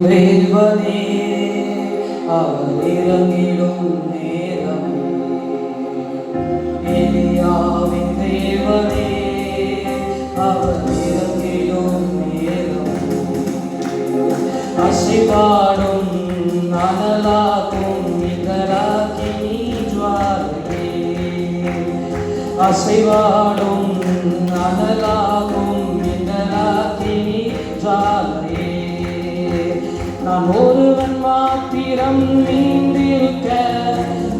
ദേവനേ അവനിറങ്ങിടും നേരം എലിയാവിൻ ദേവനേ നേരം ജ്വാലേ ജ്വാല நான் ஒருவன் மாத்திரம் நீந்திருக்க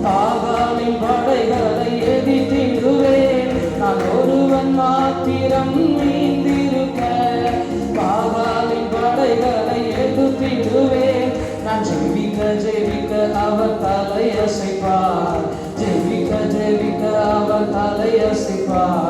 பாகாலின் படைகளை எதிர்த்திடுவேன். நான் ஒருவன் மாத்திரம் நீந்திருக்க பாகாலின் படைகளை எதிர்த்திடுவேன். நான் ஜெபிக்க ஜெபிக்க அவர் தலையசைப்பார். ஜெபிக்க ஜெபிக்க அவர் தலையசைப்பார்.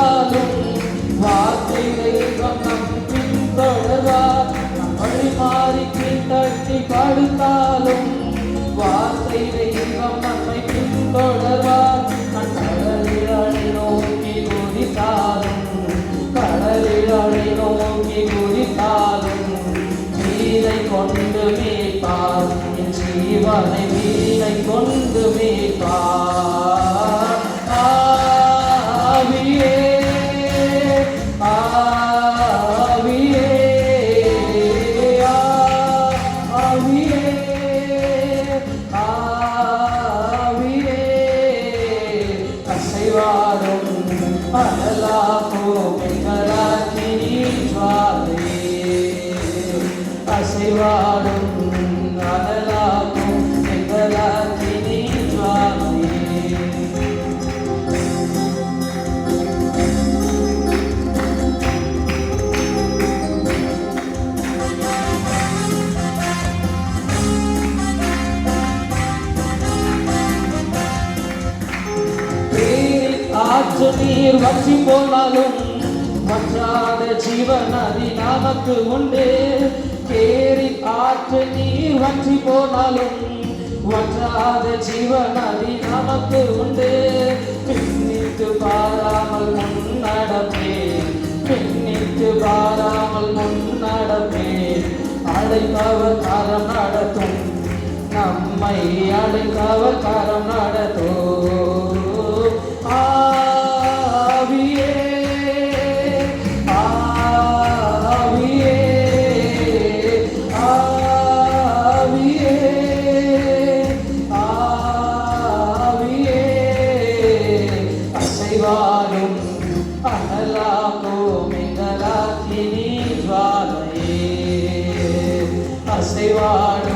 வழிமாறிக்கு தட்டி படுத்தாலும் வார்த்தை தெய்வம் நம்மை பின்தொடர்வார். நான் கடலில் அலை நோக்கி குதித்தாலும் கடலில் அலை நோக்கி குதித்தாலும் வீரை கொண்டு மீட்பார். என் ஜீவனை வீரை கொண்டு மீட்பார். அசைவாடும் நீர் வற்றி போனாலும் வற்றாத ஜீவன் அதி நமக்கு உண்டு. கேரி ஆற்று நீர் வற்றி போனாலும் வற்றாத ஜீவன் அதி நமக்கு உண்டு. பின்னிட்டு பாராமல் முன்னடப்பே பின்னிட்டு பாராமல் முன்னடப்பே. அழைப்பவர் காரம் நடத்தும் நம்மை அழைப்பவர் காரம் நடத்தும். ಮಂಗಲಾಕೋ ಮಂಗಲಾಕಿನಿ ಜ್ವಾಲಯೇ ಅಸೈವಾಡ